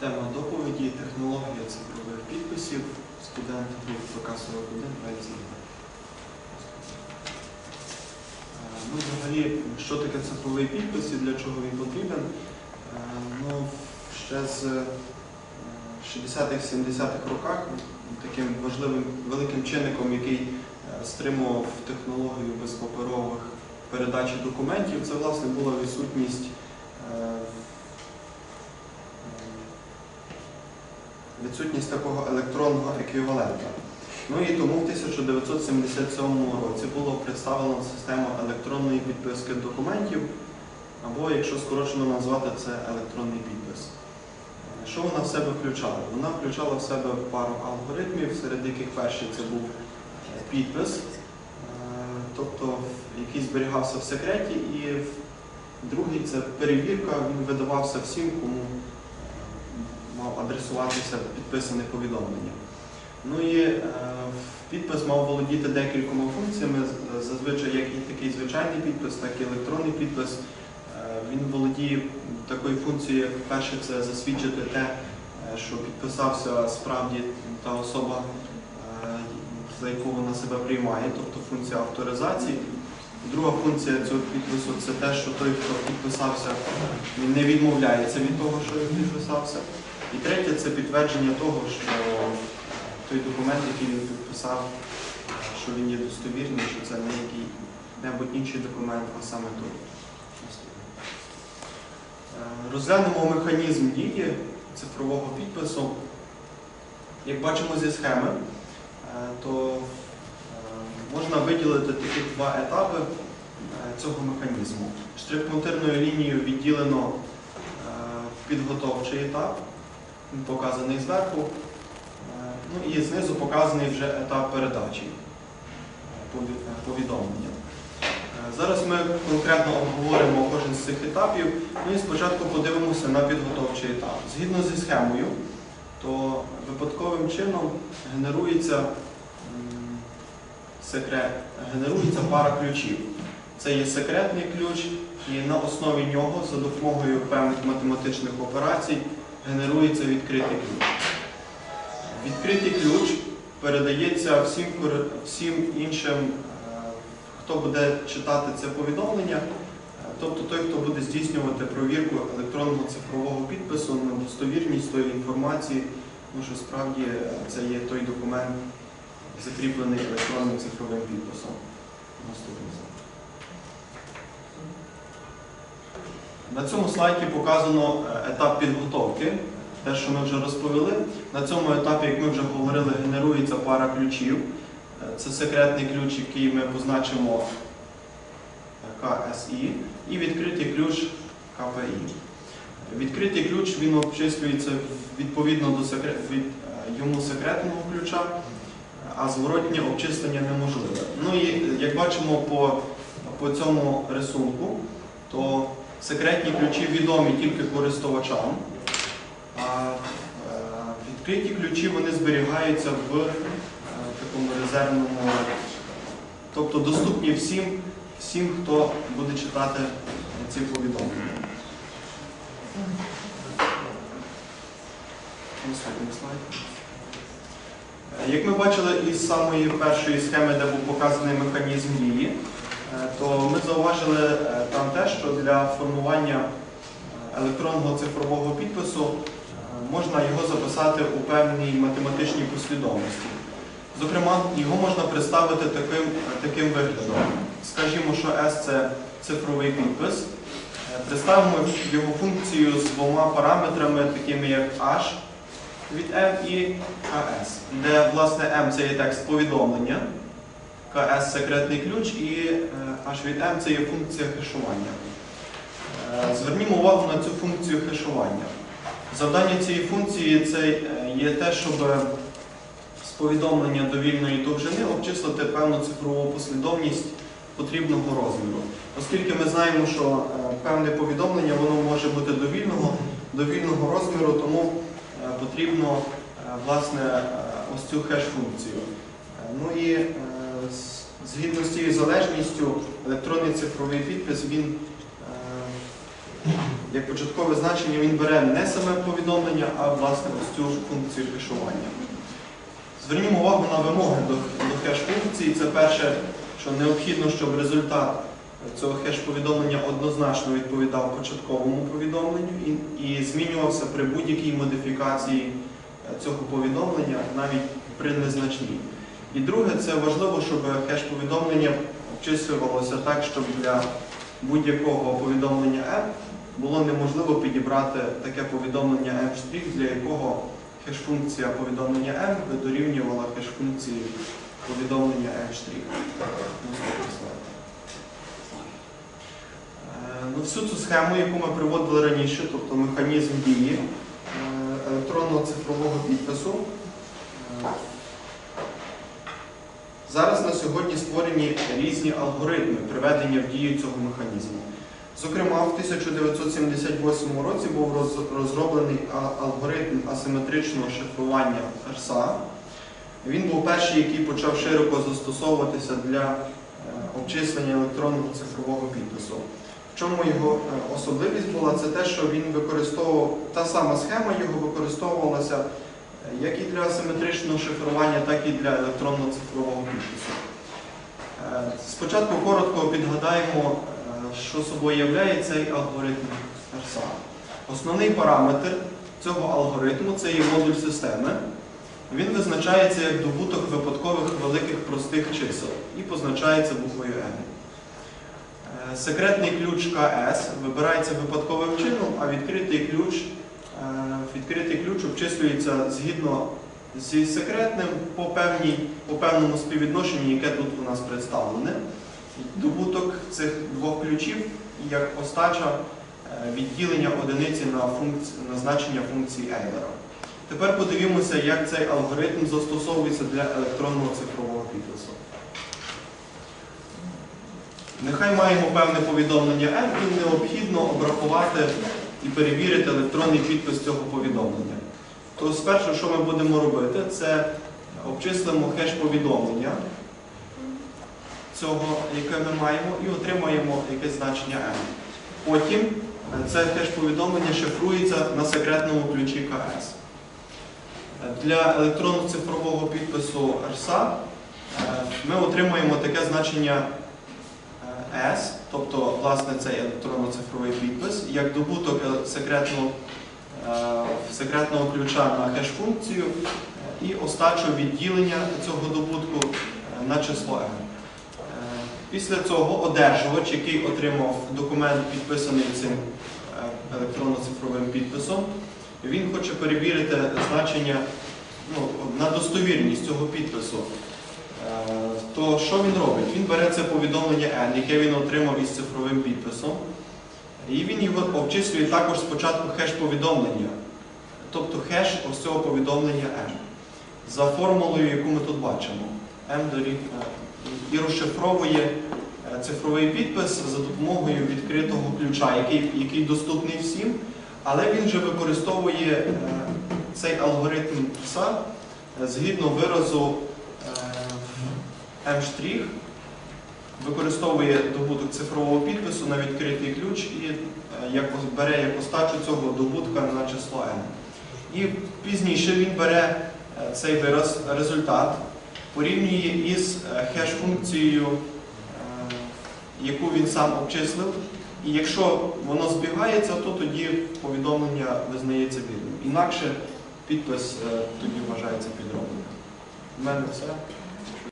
Тема доповіді технологія цифрових підписів. Студент груп ПК 41 ВЛЦ. Ну, взагалі, що таке цифровий підпис і для чого він потрібен? Е, Ну, ще з е, 60-х, 70-х роках таким важливим великим чинником, який е, стримував технологію безпаперових передачі документів, це власне була відсутність відсутність такого електронного еквівалента. Ну і тому в 1977 році було представлено систему електронної підписки документів, або, якщо скорочено назвати, це електронний підпис. Е, Що вона в себе включала? Вона включала в себе пару алгоритмів, серед яких перший це був е, підпис, е, тобто який зберігався в секреті, і другий це перевірка, він видавався всім, кому мав адресуватися підписане повідомлення. Ну і е, підпис мав володіти декількома функціями, зазвичай як і такий звичайний підпис, так і електронний підпис. Е, Він володіє такою функцією, як перше, це засвідчити те, е, що підписався справді та особа, за яку вона себе приймає, тобто функція авторизації. Друга функція цього підпису це те, що той, хто підписався, він не відмовляється від того, що він підписався. І третє це підтвердження того, що той документ, який він підписав, що він є достовірний, що це не який-небудь інший документ, а саме той. Е, Розглянемо механізм дії цифрового підпису. Як бачимо зі схеми, е, то е, можна виділити такі два етапи цього механізму. Штрих-пунктирною лінією відділено підготовчий етап, показаний зверху. Е, Ну і знизу показаний вже етап передачі е, е, повідомлення. Зараз ми конкретно обговоримо кожен з цих етапів. Ну і спочатку подивимося на підготовчий етап. Згідно зі схемою, то випадковим чином генерується, секрет, генерується пара ключів. Це є секретний ключ, і на основі нього за допомогою певних математичних операцій генерується відкритий ключ. Відкритий ключ передається всім, всім іншим, е, хто буде читати це повідомлення, тобто той, хто буде здійснювати провірку електронного цифрового підпису на достовірність тої інформації, тому що справді е, це є той документ, закріплений електронним цифровим підписом. Наступний слайд. На цьому слайді показано е, етап підготовки. Те, що ми вже розповіли. На цьому етапі, як ми вже говорили, генерується пара ключів. Е, Це секретний ключ, який ми позначимо е, КСІ, і відкритий ключ КПІ. Відкритий ключ він обчислюється відповідно до секрет, від йому секретного ключа, а зворотнє обчислення неможливе. Ну і як бачимо по, по цьому рисунку, то секретні ключі відомі тільки користувачам. А е, відкриті ключі вони зберігаються в е, такому резервному, тобто доступні всім, всім, хто буде читати ці повідомлення. Е, Як ми бачили із самої першої схеми, де був показаний механізм дії, то ми зауважили е, там те, що для формування е, електронного цифрового підпису е, можна його записати у певній математичній послідовності. Зокрема, його можна представити таким, таким виглядом. Скажімо, що S це цифровий підпис. Е, Представимо його функцію з двома параметрами, такими як H від M і KS, де власне M це є текст повідомлення, KS секретний ключ і е, H від M це є функція хешування. Е, Звернімо увагу на цю функцію хешування. Завдання цієї функції це е, є те, щоб з повідомлення довільної довжини обчислити певну цифрову послідовність потрібного розміру. Оскільки ми знаємо, що певне повідомлення воно може бути довільного, довільного розміру, тому потрібно власне ось цю хеш-функцію. Е, Ну і е, з- згідно з цією залежністю електронний цифровий підпис він е, як початкове значення він бере не саме повідомлення, а власне ось цю функцію хешування. Звернімо увагу на вимоги до, до хеш-функції. Це перше, що необхідно, щоб результат цього хеш-повідомлення однозначно відповідав початковому повідомленню і, і змінювався при будь-якій модифікації е, цього повідомлення, навіть при незначній. І друге, це важливо, щоб хеш-повідомлення обчислювалося так, щоб для будь-якого повідомлення M було неможливо підібрати таке повідомлення M', для якого хеш-функція повідомлення M дорівнювала хеш-функції повідомлення M'. Е, Ну, всю цю схему, яку ми приводили раніше, тобто механізм дії е, електронного цифрового підпису, е, зараз на сьогодні створені різні алгоритми приведення в дію цього механізму. Зокрема, в 1978 році був розроблений алгоритм асиметричного шифрування RSA. Він був перший, який почав широко застосовуватися для е, обчислення електронного цифрового підпису. В чому його е, особливість була? Це те, що він використовував та сама схема його використовувалася як і для асиметричного шифрування, так і для електронного цифрового підпису. Е, Спочатку коротко підгадаємо, е, що собою являє цей алгоритм RSA. Основний параметр цього алгоритму це є модуль системи. Він визначається як добуток випадкових великих простих чисел і позначається буквою N. Е, Секретний ключ КС вибирається випадковим чином, а відкритий ключ, відкритий ключ обчислюється згідно зі секретним по, певній, по певному співвідношенню, яке тут у нас представлене. Добуток цих двох ключів як остача е, відділення одиниці на, функці, на значення функції Ейлера. Тепер подивімося, як цей алгоритм застосовується для електронного цифрового підпису. Нехай маємо певне повідомлення M, і необхідно обрахувати і перевірити електронний підпис цього повідомлення. То спершу, що ми будемо робити, це обчислимо хеш повідомлення цього, яке ми маємо, і отримаємо якесь значення M. Потім е, це хеш повідомлення шифрується на секретному ключі КС. Для електронно-цифрового підпису RSA е, ми отримуємо таке значення S, тобто власне цей електронно-цифровий підпис, як добуток е, секретного, е, секретного ключа на хеш-функцію е, і остачу відділення цього добутку на число. Е, Після цього одержувач, який отримав документ, підписаний цим електронно-цифровим підписом, він хоче перевірити значення ну, на достовірність цього підпису. Е, То що він робить? Він бере це повідомлення N, яке він отримав із цифровим підписом, і він його обчислює також спочатку хеш-повідомлення, тобто хеш ось цього повідомлення N. За формулою, яку ми тут бачимо, M дорівнює і розшифровує е, цифровий підпис за допомогою відкритого ключа, який, доступний всім, але він же використовує е, цей алгоритм е, згідно виразу M', використовує добуток цифрового підпису на відкритий ключ і е, бере як остачу цього добутка на число n. І пізніше він бере е, цей вираз, результат, порівнює із е, хеш-функцією, яку він сам обчислив. І якщо воно збігається, то тоді повідомлення визнається вірним. Інакше підпис тоді вважається підробленим. У мене все.